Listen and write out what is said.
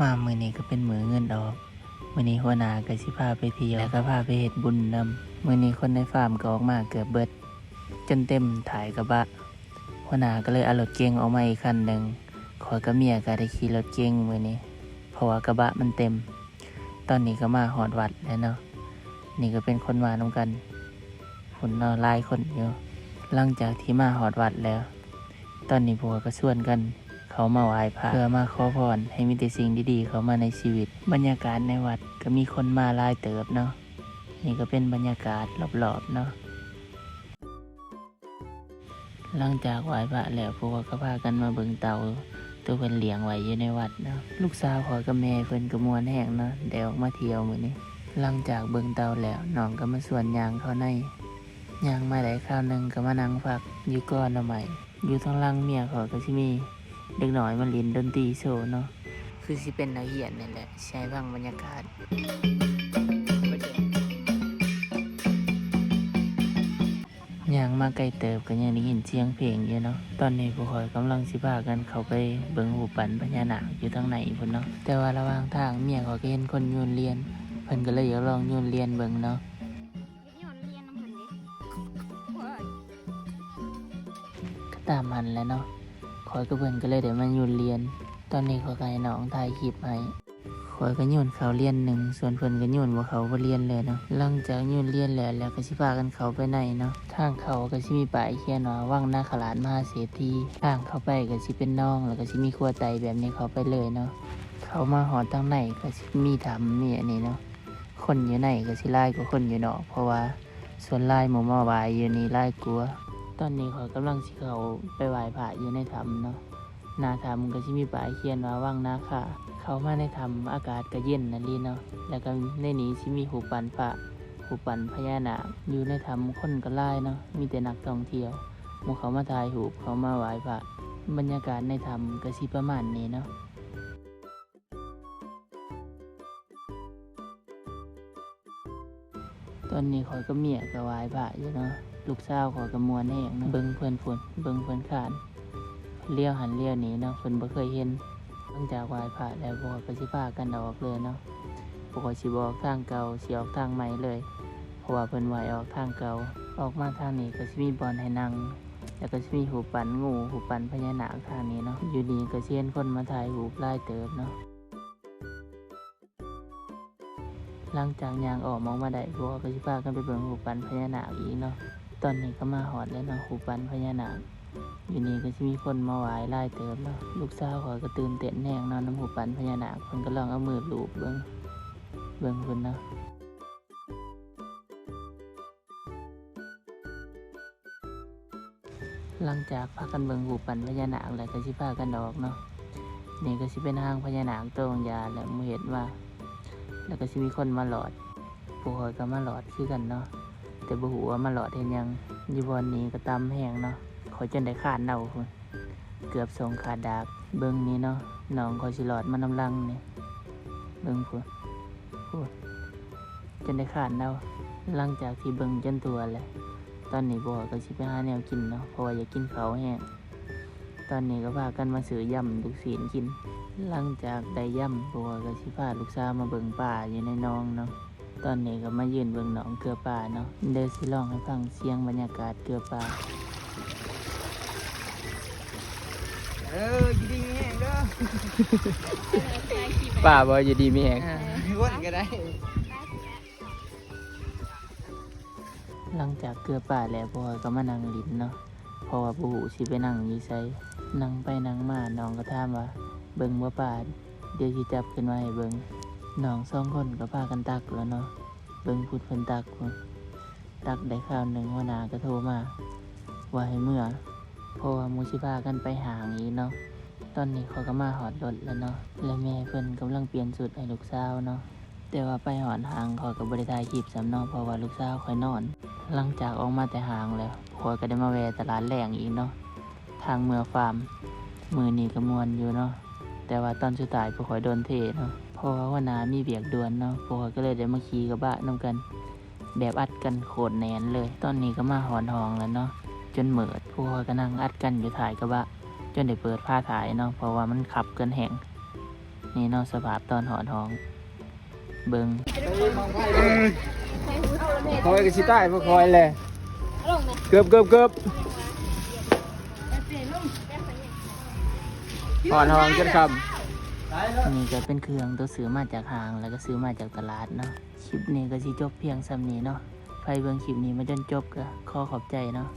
มามือนี้ก็เป็นมือเงินออกมือนี้หัวหน้าก็สิพาไปเที่ยวแล้วก็พาไปเฮ็ดบุญนำมือนี้คนในฟาร์มก็ออกมาเกือบเบิด จนเต็มถ่ายกระบะหัวหน้าก็เลยเอารถเก๋งออกมาอีกคันหนึ่งขอยกับเมียก็ได้ขี่รถเก๋งมือนี้เพราะว่ากระบะมันเต็ม ตอนนี้ก็มาหอดวัดแล้วเนาะนี่ก็เป็นคนมานำกันคนนอหลายคนอยู่หลังจากที่มาหอดวัดแล้ว ตอนนี้พวกก็ส่วนกัน เขามาไหว้พระเพื่อมาขอพรให้มีแต่สิ่งดีๆ เขามาในชีวิต บรรยากาศในวัดก็มีคนมาลายเติบเนาะนี่ก็เป็นบรรยากาศรอบๆเนาะหลังจากไหว้พระแล้วพวกก็พากันมาเบิ่งเตาตัวเพิ่นเลี้ยงไว้อยู่ในวัดเนาะลูกสาวขอกับแม่เพิ่นก็มวนแห้งเนาะเดี๋ยวมาเที่ยวมื้อนี้หลังจากเบิ่งเตาแล้วน้องก็มาส่วนยางเข้าในยางมาได้ข้าวหนึงก็มานั่งพักอยู่ก้อนเอาใหม่อยู่ทางล่างเมียขาก็สิมี เด็กหน่อยมาเลินดนตรีโชว์เนาะคือสิเป็นนักเรียนนี่แหละใช้ฟังบรรยากาศย่างมาไกลเติบก็ยังได้ยินเสียงเพลงอยู่เนาะ ตอนนี้พวกข่อยกำลังสิพากันเข้าไปเบิ่งหูปันพญานาคอยู่ทางไหนพุ่นเนาะ แต่ว่าระหว่างทางเมียเขาก็เห็นคนโยนเรียนเพิ่นก็เลยอยากลองโยนเรียนเบิ่งเนาะย้อนเรียนน้ำเพิ่นเด้ว้ายก็ตามมันแหล้วเนาะค อยกับเพื่อนก็เลยเดี๋ยวมันหยุดเรียน ตอนนี้ขอยก็ให้น้องถ่ายคลิปให้คอยก็โยนเขาเรียนหนึ่งส่วนเพื่อนก็โยนว่าเขาบ่เรียนเลยเนาะหลังจากโยนเรียนแล้วแล้วก็สิพากันเขาไปในเนาะทางเขาก็สิมีป้ายเขียนว่าว่างนาขลาดมหาเศรษฐีทางเขาไปก็สิเป็นน้อง แล้วก็สิมีครัวไตแบบนี้เขาไปเลยเนาะเขามาหอทางในก็สิมีถามมีอันนี้เนาะคนอยู่ในก็สิไล่กว่าคนอยู่นอกเพราะว่าส่วนไล่หมู่มาบายอยู่นี่ไล่กลัว ตอนนี้ขอยกำลังสิเขาไปไหว้พระอยู่ในถ้ำเนาะหนาถ้ำก็สิมีป้ายเขียนว่าว่างนาค่ะ เขามาในถ้ำอากาศก็เย็นนั่นลีเนาะแล้วก็ในนี้สิมีหูปันพระหูปันพญานาคอยู่ในถ้ำคนก็หล่เนาะมีแต่นักท่องเที่ยวหมูเขามาถ่ายรูปเขามาไหว้พระบรรยากาศในถ้ำก็สิประมาณนี้เนาะตอนนี้ขอยก็เมียก็ไหว้พระอยู่เนาะ ลูกสาวขอยก็มวนแห้งเนาะเบิ่งเพิ่นฝนเบิ่งเพิ่นขานเลี้ยวหันเลี้ยวหนีเนาะเพิ่นบ่เคยเห็นหลังจากไหว้พระแล้วพวกก็สิพากันออกเลยเนาะพวกติบออกทางเก่าสิออกทางใหม่เลย เพราะว่าเพิ่นไหวออกทางเก่าออกมาทางนี้ก็สิมีบอนให้นั่งแล้วก็สิมีหูปันงูหูปันพญานาคทางนี้เนาะอยู่นี่ก็สิเห็นคนมาถ่ายรูปลายเติบเนาะหลังจากยางออกมองมาได้พวกก็สิพากันไปเบิ่งหูปันพญานาคอีกเนาะ ตอนนี้ก็มาหอดแล้วเนาะหูปันพญานาคอยู่นี่ก็สิมีคนมาไหว้หลายเติบเนาะลูกสาวขอก็ตื่นเต้นแน่งนาะน้ำหูปันพญานาคเพิ่นก็ลองเอามือลูบเบิ่งเบิ่งเพิ่นเนาะหลังจากพากันเบิ่งหูปันพญานาคแล้วก็สิพากันออกเนาะนี่ก็สิเป็นห้างพญานาคตัวงยาแล้วมูเห็นว่า แล้วก็สิมีคนมาหลอดผู้คอยก็มาหลอดคือกันเนาะ แต่บ่ฮู้ว่ามาหลอดเห็นยังยู่บอนนี้ก็ตำแห้งเนาะขอจนได้ขาดเน่าพุ่นเกือบส่งขาดดากเบิ่งนี้เนาะน้องคอยสิหลอดมานำลังนี่เบิ่งพุ่นพุ่นจนได้ขาดเน่าหลังจากที่เบิ่งจนตัวแหละตอนนี้บ่ก็สิไปหาแนวกินเนาะเพราะว่าอยากกินข้าแห้งตอนนี้ก็พากันมาซื้อย่ำลูกศีลกิน หลังจากได้ย่ำบัวก็สิพาลูกสาวมาเบิ่งป่าอยู่ในหนองเนาะ ตอนนี้ก็มายืนเบิ่งหนองเกลือป่าเนาะเดี๋ยวสิลองให้ฟังเสียงบรรยากาศเกลือป่าเอออยู่ดีมีแห้งเด้อถ่ายคลิปป่าบ่อยู่ดีมีแหงอ่าวนก็ได้ หลังจากเกลือป่าแล้วบัวก็มานั่งลิ้นเนาะเพราะว่าบ่ฮู้สิไปนั่งอยู่ไสนั่งไปนั่งมาน้องก็ถามว่า เบิ่งบ่ป่าเดี๋ยวสิจับขึ้นมาให้เบิ่ง น้องสองคนก็พากันตักแล้วเนาะเบิ่งพุดเพิ่นตักพุ่นตักได้ข้าวหนึ่งหัวหน้าก็โทรมา ว่าให้เมื่อเพราะว่ามูสิพากันไปหางอีกเนาะตอนนี้เขาก็มาหอดรถแล้วเนาะและแม่เพิ่นกำลังเปลี่ยนชุดให้ลูกสาวเนาะแต่ว่าไปหอดหางเขาก็บบริได้คลิปสำนองเพราะว่าลูกสาวคอยนอน หลังจากออกมาแต่หางแล้วผัวก็ได้มาแวะตลาดแหล่งอีกเนาะทางเมืองฟาร์มมือนี้ก็มวนอยู่เนาะ แต่ว่าตอนสุดท้ายพวกข่อยโดนเทเนาะเพราะว่าวันนามีเบียกด่วนเนาะพวกข่อยก็เลยได้มาขี่กระบะนํกัน แบบอัดกันโคตรแน่นเลย ตอนนี้ก็มาหอนหองแล้วเนาะจนเหมิดพวกข่อยก็นั่งอัดกันอยู่ถ่ายกระบะ จนได้เปิดผ้าถ่ายเนาะเพราะว่ามันขับเกินแห่งนี่เนาะสภาพตอนหอท้อง เบิงคอยกับชิใต้พวกคอยเลยเกือบเกือบเกือบ ก่อนทองจนคนี่ก็เป็นเครื่องตัวซื้อมาจากห้างแล้วก็ซื้อมาจากตลาดเนาะคลิปนี้ก็สิจบเพียงสำนี้เนาะใครเบิ่งคลิปนี้มาจนจบก็ขอขอบใจเนาะ